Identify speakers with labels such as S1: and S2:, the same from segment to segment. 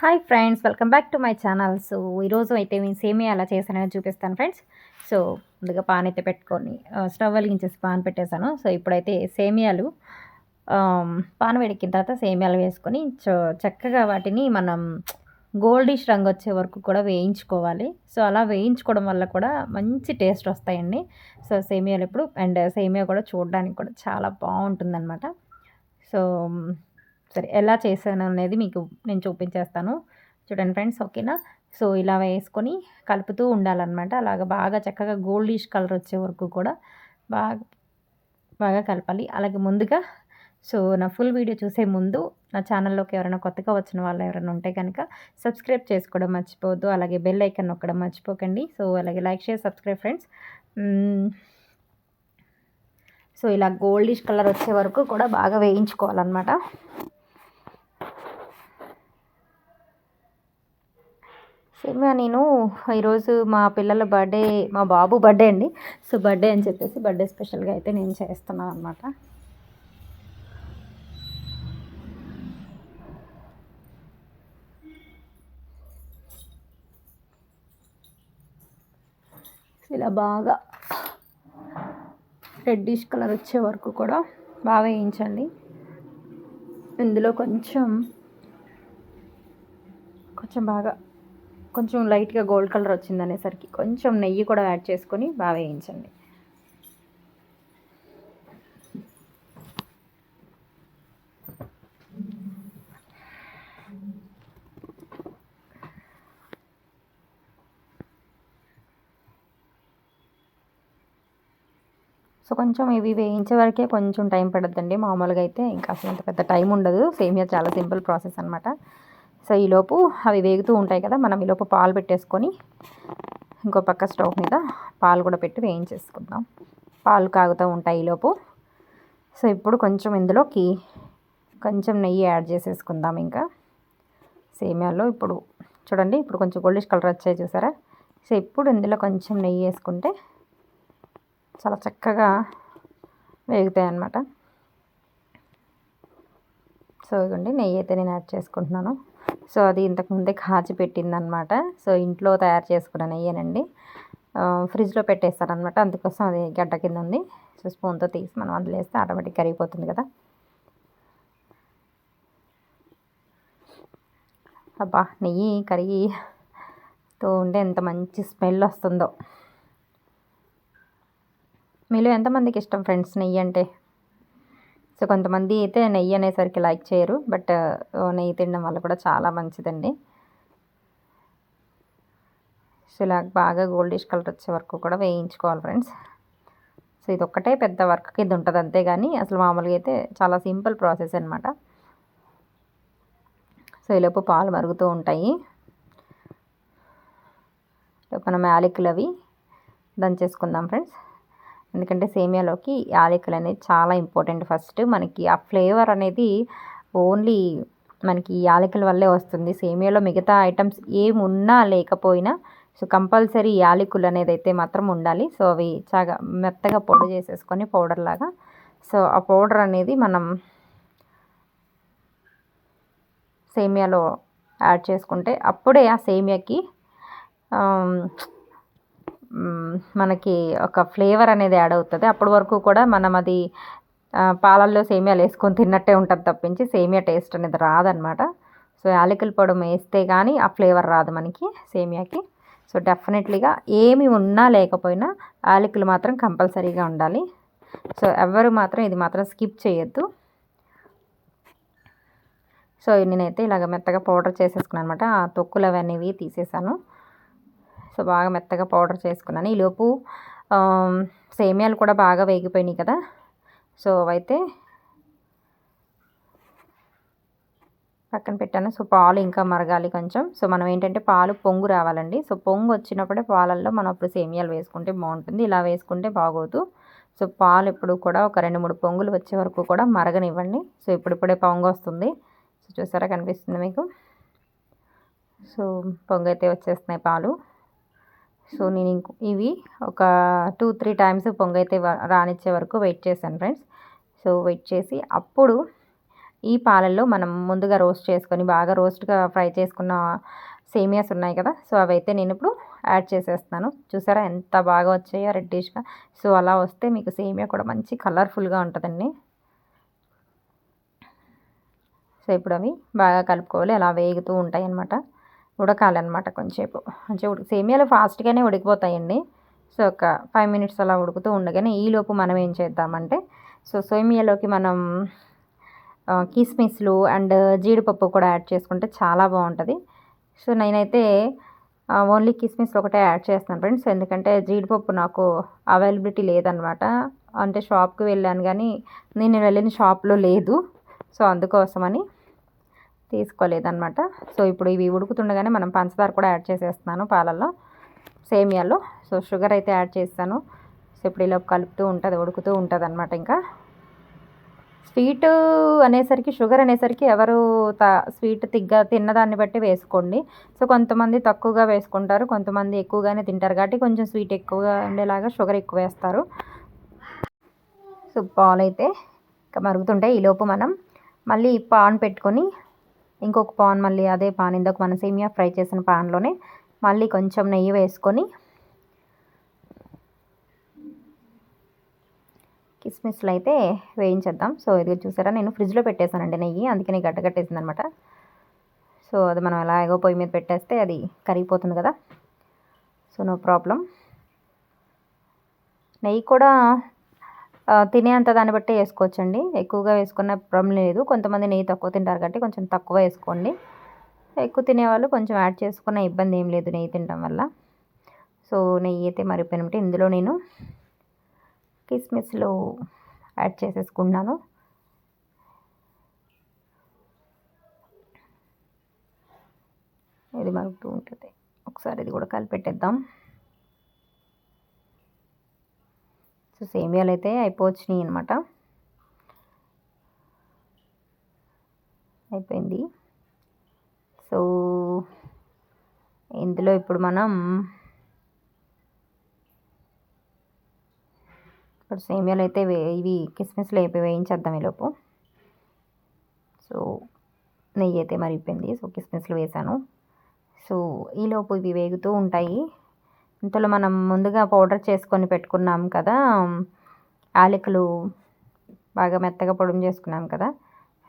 S1: Hi friends welcome back to my channel. So ఈరోజు అయితే నేను సేమియా అలా చేశానని చూపిస్తాను ఫ్రెండ్స్. సో ముందుగా పాన్ అయితే పెట్టుకొని స్టవ్ వెలిగించేసి పాన్ పెట్టేశాను. సో ఇప్పుడైతే సేమియాలు పాన్ వేడికిన తర్వాత సేమియాలు వేసుకొని చక్కగా వాటిని మనం గోల్డిష్ రంగు వచ్చే వరకు కూడా వేయించుకోవాలి. సో అలా వేయించుకోవడం వల్ల కూడా మంచి టేస్ట్ వస్తాయండి. సో సేమియాలు ఇప్పుడు అండ్ సేమియా కూడా చూడడానికి కూడా చాలా బాగుంటుందన్నమాట. సో సరే ఎలా చేశాను అనేది మీకు నేను చూపించేస్తాను. చూడండి ఫ్రెండ్స్ ఓకేనా? సో ఇలా వేసుకొని కలుపుతూ ఉండాలన్నమాట. అలాగ బాగా చక్కగా గోల్డిష్ కలర్ వచ్చే వరకు కూడా బాగా బాగా కలపాలి. అలాగే ముందుగా సో నా ఫుల్ వీడియో చూసే ముందు నా ఛానల్లోకి ఎవరైనా కొత్తగా వచ్చిన వాళ్ళు ఎవరైనా ఉంటే కనుక సబ్స్క్రైబ్ చేసుకోవడం మర్చిపోవద్దు. అలాగే బెల్ ఐకన్ నొక్కడం మర్చిపోకండి. సో అలాగే like share subscribe friends. So ఇలా గోల్డిష్ కలర్ వచ్చే వరకు కూడా బాగా వేయించుకోవాలన్నమాట. సేమియా నేను ఈరోజు మా పిల్లల బర్త్డే మా బాబు బర్త్డే అండి. సో బర్త్డే అని చెప్పేసి బర్త్డే స్పెషల్గా అయితే నేను చేస్తున్నాను అనమాట ఇలా బాగా రెడ్డిష్ కలర్ వచ్చే వరకు కూడా బాగా వేయించండి. ఇందులో కొంచెం కొంచెం బాగా కొంచెం లైట్గా గోల్డ్ కలర్ వచ్చింది అనేసరికి కొంచెం నెయ్యి కూడా యాడ్ చేసుకొని బాగా వేయించండి. సో కొంచెం ఇవి వేయించే వరకే కొంచెం టైం పడుతుందండి మామూలుగా అయితే ఇంకా అసలు అంత పెద్ద టైం ఉండదు. సేమియా చాలా సింపుల్ ప్రాసెస్ అనమాట సో ఈలోపు అవి వేగుతూ ఉంటాయి కదా మనం ఈలోపు పాలు పెట్టేసుకొని ఇంకో పక్క స్టవ్ మీద పాలు కూడా పెట్టి వేయించేసుకుందాం. పాలు కాగుతూ ఉంటాయి ఈలోపు సో ఇప్పుడు కొంచెం ఇందులోకి కొంచెం నెయ్యి యాడ్ చేసేసుకుందాం ఇంకా. సేమియాలో ఇప్పుడు చూడండి ఇప్పుడు కొంచెం గోల్డిష్ కలర్ వచ్చాయి చూసారా? సో ఇప్పుడు ఇందులో కొంచెం నెయ్యి వేసుకుంటే చాలా చక్కగా వేగుతాయి అన్నమాట. సో ఇవ్వండి నెయ్యి అయితే నేను యాడ్ చేసుకుంటున్నాను. సో అది ఇంతకుముందే కాచి పెట్టిందనమాట సో ఇంట్లో తయారు చేసుకున్న నెయ్యేనండి. ఫ్రిడ్జ్లో పెట్టేస్తారనమాట అందుకోసం అది గడ్డ కింద ఉంది. సో స్పూన్తో తీసి మనం అందులో వేస్తే ఆటోమేటిక్ కరిగిపోతుంది కదా. అబ్బా నెయ్యి కరిగి తో ఉంటే ఎంత మంచి స్మెల్ వస్తుందో. మీలో ఎంతమందికి ఇష్టం ఫ్రెండ్స్ నెయ్యి అంటే? సో కొంతమంది అయితే నెయ్యి అనేసరికి లైక్ చేయరు. బట్ నెయ్యి తినడం వల్ల కూడా చాలా మంచిదండి. సో ఇలా బాగా గోల్డిష్ కలర్ వచ్చే వరకు కూడా వేయించుకోవాలి ఫ్రెండ్స్. సో ఇది ఒక్కటే పెద్ద వర్క్ కింద ఉంటుంది అంతే కానీ అసలు మామూలుగా అయితే చాలా సింపుల్ ప్రాసెస్ అనమాట సో ఈలోపు పాలు మరుగుతూ ఉంటాయి. మనం యాలకులు అవి దంచేసుకుందాం ఫ్రెండ్స్. ఎందుకంటే సేమియాలోకి యాలకులు అనేది చాలా ఇంపార్టెంట్. ఫస్ట్ మనకి ఆ ఫ్లేవర్ అనేది ఓన్లీ మనకి యాలకుల వల్లే వస్తుంది. సేమియాలో మిగతా ఐటమ్స్ ఏమున్నా లేకపోయినా సో కంపల్సరీ యాలకులు అనేది అయితే మాత్రం ఉండాలి. సో అవి చాలా మెత్తగా పొడి చేసేసుకొని పౌడర్ లాగా. సో ఆ పౌడర్ అనేది మనం సేమియాలో యాడ్ చేసుకుంటే అప్పుడే ఆ సేమియాకి మనకి ఒక ఫ్లేవర్ అనేది యాడ్ అవుతుంది. అప్పటి వరకు కూడా మనం అది పాలల్లో సేమియాలు వేసుకొని తిన్నట్టే ఉంటుంది తప్పించి సేమియా టేస్ట్ అనేది రాదనమాట సో యాలకుల పొడి వేస్తే కానీ ఆ ఫ్లేవర్ రాదు మనకి సేమియాకి. సో డెఫినెట్లీగా ఏమి ఉన్నా లేకపోయినా యాలకులు మాత్రం కంపల్సరీగా ఉండాలి. సో ఎవరు మాత్రం ఇది మాత్రం స్కిప్ చేయొద్దు. సో నేనైతే ఇలాగ మెత్తగా పౌడర్ చేసేసుకున్నాను అనమాట ఆ తొక్కులు అవన్నీ తీసేసాను. సో బాగా మెత్తగా పౌడర్ చేసుకున్నాను. ఈలోపు సేమియాలు కూడా బాగా వేగిపోయినాయి కదా. సో అవైతే పక్కన పెట్టాను. సో పాలు ఇంకా మరగాలి కొంచెం. సో మనం ఏంటంటే పాలు పొంగు రావాలండి. సో పొంగు వచ్చినప్పుడే పాలల్లో మనం అప్పుడు సేమియాలు వేసుకుంటే బాగుంటుంది. ఇలా వేసుకుంటే బాగోదు. సో పాలు ఇప్పుడు కూడా ఒక రెండు మూడు పొంగులు వచ్చే వరకు కూడా మరగనివ్వండి. సో ఇప్పుడిప్పుడే పొంగు వస్తుంది. సో చూసారా కనిపిస్తుంది మీకు? సో పొంగు అయితే వచ్చేస్తున్నాయి పాలు. సో నేను ఇంకో ఇవి ఒక టూ త్రీ టైమ్స్ పొంగైతే రానిచ్చే వరకు వెయిట్ చేశాను ఫ్రెండ్స్. సో వెయిట్ చేసి అప్పుడు ఈ పాలల్లో మనం ముందుగా రోస్ట్ చేసుకొని బాగా రోస్ట్గా ఫ్రై చేసుకున్న సేమియాస్ ఉన్నాయి కదా సో అవైతే నేను ఇప్పుడు యాడ్ చేసేస్తాను చూసారా ఎంత బాగా వచ్చాయో రెడ్డిష్గా. సో అలా వస్తే మీకు సేమియా కూడా మంచి కలర్ఫుల్గా ఉంటుందండి. సో ఇప్పుడు అవి బాగా కలుపుకోవాలి అలా వేగుతూ ఉంటాయి అన్నమాట ఉడకాలన్నమాట కొంచెంసేపు. మంచిగా ఉడికి సేమియాలు ఫాస్ట్గానే ఉడికిపోతాయండి. సో ఒక ఫైవ్ మినిట్స్ అలా ఉడుకుతూ ఉండగానే ఈలోపు మనం ఏం చేద్దామంటే సో సేమియాలోకి మనం కిస్మిస్లు అండ్ జీడిపప్పు కూడా యాడ్ చేసుకుంటే చాలా బాగుంటుంది. సో నేనైతే ఓన్లీ కిస్మిస్ ఒకటే యాడ్ చేస్తాను ఫ్రెండ్స్. ఎందుకంటే జీడిపప్పు నాకు అవైలబిలిటీ లేదనమాట అంటే షాప్కి వెళ్ళాను కానీ నేను వెళ్ళిన షాప్లో లేదు. సో అందుకోసమని తీసుకోలేదన్నమాట. సో ఇప్పుడు ఇవి ఉడుకుతుండగానే మనం పంచదార కూడా యాడ్ చేసేస్తున్నాను పాలల్లో సేమియాలో. సో షుగర్ అయితే యాడ్ చేస్తాను. సో ఇప్పుడు ఇలా కలుపుతూ ఉంటుంది ఉడుకుతూ ఉంటుంది అనమాట ఇంకా. స్వీట్ అనేసరికి షుగర్ అనేసరికి ఎవరు స్వీట్ తిగ్గ తిన్నదాన్ని బట్టి వేసుకోండి. సో కొంతమంది తక్కువగా వేసుకుంటారు కొంతమంది ఎక్కువగానే తింటారు. కాబట్టి కొంచెం స్వీట్ ఎక్కువగా ఉండేలాగా షుగర్ ఎక్కువ వేస్తారు. సో పాలు అయితే ఇంకా మరుగుతుంటాయి. ఈలోపు మనం మళ్ళీ పాన్ పెట్టుకొని ఇంకొక పాన్ మళ్ళీ అదే పాన్ ఇందాక మన సేమియా ఫ్రై చేసిన పాన్లోనే మళ్ళీ కొంచెం నెయ్యి వేసుకొని కిస్మిస్లు అయితే వేయించేద్దాం. సో ఇది చూసారా నేను ఫ్రిడ్జ్లో పెట్టేశానండి నెయ్యి అందుకని గడ్డగట్టేసింది అనమాట సో అది మనం ఎలాగో పొయ్యి మీద పెట్టేస్తే అది కరిగిపోతుంది కదా. So no problem. నెయ్యి కూడా తినేంత దాన్ని బట్టి వేసుకోవచ్చండి. ఎక్కువగా వేసుకున్న ప్రాబ్లం లేదు. కొంతమంది నెయ్యి తక్కువ తింటారు కాబట్టి కొంచెం తక్కువ వేసుకోండి. ఎక్కువ తినేవాళ్ళు కొంచెం యాడ్ చేసుకున్న ఇబ్బంది ఏం లేదు నెయ్యి తినడం వల్ల. సో నెయ్యి అయితే మరిపోయినట్టు ఇందులో నేను కిస్మిస్లు యాడ్ చేసేసుకున్నాను ఇది మరుగుతూ ఉంటుంది. ఒకసారి ఇది కూడా కలిపెట్టేద్దాం. సో సేమియాలు అయితే అయిపోవచ్చినాయి అనమాట అయిపోయింది. సో ఇందులో ఇప్పుడు మనం ఇప్పుడు సేమియాలు అయితే వే ఇవి కిస్మిస్లు అయిపోయి వేయించేద్దాం ఈలోపు. సో నెయ్యి అయితే మరిగిపోయింది. సో కిస్మిస్లు వేసాను. సో ఈలోపు ఇవి వేగుతూ ఉంటాయి. ఇంతలో మనం ముందుగా పౌడర్ చేసుకొని పెట్టుకున్నాం కదా యాలకులు బాగా మెత్తగా పొడుము చేసుకున్నాం కదా.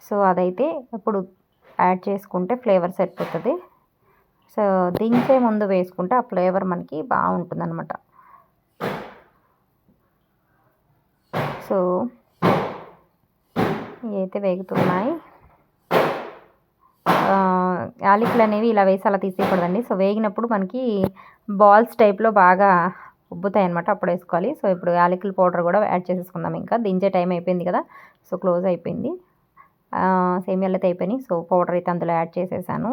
S1: సో అదైతే ఇప్పుడు యాడ్ చేసుకుంటే ఫ్లేవర్ సరిపోతుంది. సో దించే ముందు వేసుకుంటే ఆ ఫ్లేవర్ మనకి బాగుంటుంది అనమాట సో ఇవైతే వేగుతున్నాయి. యాలకులు అనేవి ఇలా వేసి అలా తీసేయకూడదండి. సో వేగినప్పుడు మనకి బాల్స్ టైప్లో బాగా ఉబ్బుతాయి అనమాట అప్పుడు వేసుకోవాలి. సో ఇప్పుడు యాలకుల పౌడర్ కూడా యాడ్ చేసేసుకుందాం ఇంకా. దించే టైం అయిపోయింది కదా. సో క్లోజ్ అయిపోయింది. సేమియాలు అయితే అయిపోయినాయి. సో పౌడర్ అయితే అందులో యాడ్ చేసేసాను.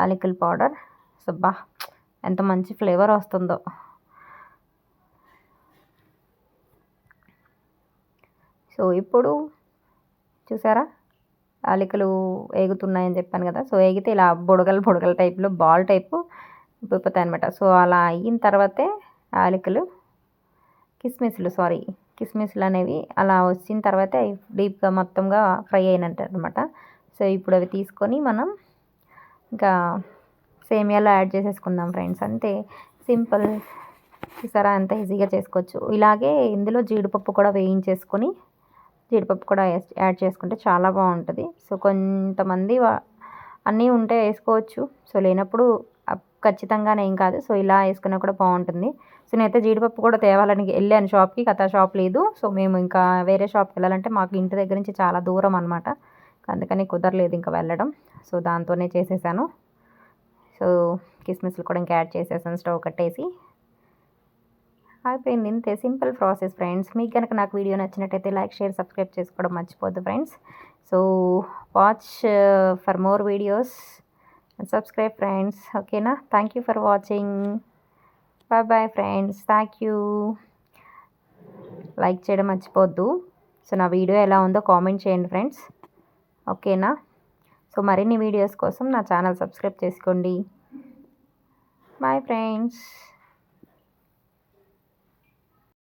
S1: యాలకుల పౌడర్. సో బా ఎంత మంచి ఫ్లేవర్ వస్తుందో. సో ఇప్పుడు చూసారా? అలికలు ఎగుతున్నాయని చెప్పాను కదా సో ఎగితే ఇలా బుడగలు బుడగల టైప్లో బాల్ టైపు ఉబ్బిపోతాయి అనమాట సో అలా అయిన తర్వాతే యాలకులు కిస్మిస్లు సారీ కిస్మిస్లు అనేవి అలా వచ్చిన తర్వాతే డీప్గా మొత్తంగా ఫ్రై అయినట్టు అనమాట సో ఇప్పుడు అవి తీసుకొని మనం ఇంకా సేమియాలో యాడ్ చేసేసుకుందాం ఫ్రెండ్స్. అంతే సింపుల్. చూసారా? అంత ఈజీగా చేసుకోవచ్చు. ఇలాగే ఇందులో జీడిపప్పు కూడా వేయించేసుకొని జీడిపప్పు కూడా యాడ్ చేసుకుంటే చాలా బాగుంటుంది. సో కొంతమంది అన్నీ ఉంటే వేసుకోవచ్చు. సో లేనప్పుడు ఖచ్చితంగానే ఏం కాదు. సో ఇలా వేసుకున్నా కూడా బాగుంటుంది. సో నేనైతే జీడిపప్పు కూడా తేవాలని వెళ్ళాను షాప్కి. కథ షాప్ లేదు. సో మేము ఇంకా వేరే షాప్కి వెళ్ళాలంటే మాకు ఇంటి దగ్గర నుంచి చాలా దూరం అనమాట అందుకని కుదరలేదు ఇంకా వెళ్ళడం. సో దాంతోనే చేసేసాను. సో కిస్మిస్లు కూడా ఇంకా యాడ్ చేసేసాను స్టవ్ కట్టేసి. అయిపోయింది ఇంతే సింపుల్ ప్రాసెస్ ఫ్రెండ్స్. మీకు కనుక నాకు వీడియో నచ్చినట్టయితే లైక్ షేర్ సబ్స్క్రైబ్ చేసుకోవడం మర్చిపోద్దు friends. So watch uh, for more videos. Subscribe friends ఓకేనా? Thank you for watching. Bye bye friends thank you. Like చేయడం మర్చిపోద్దు. సో నా వీడియో ఎలా ఉందో కామెంట్ చేయండి ఫ్రెండ్స్. ఓకేనా? సో మరిన్ని వీడియోస్ కోసం నా ఛానల్ సబ్స్క్రైబ్ చేసుకోండి. Bye friends.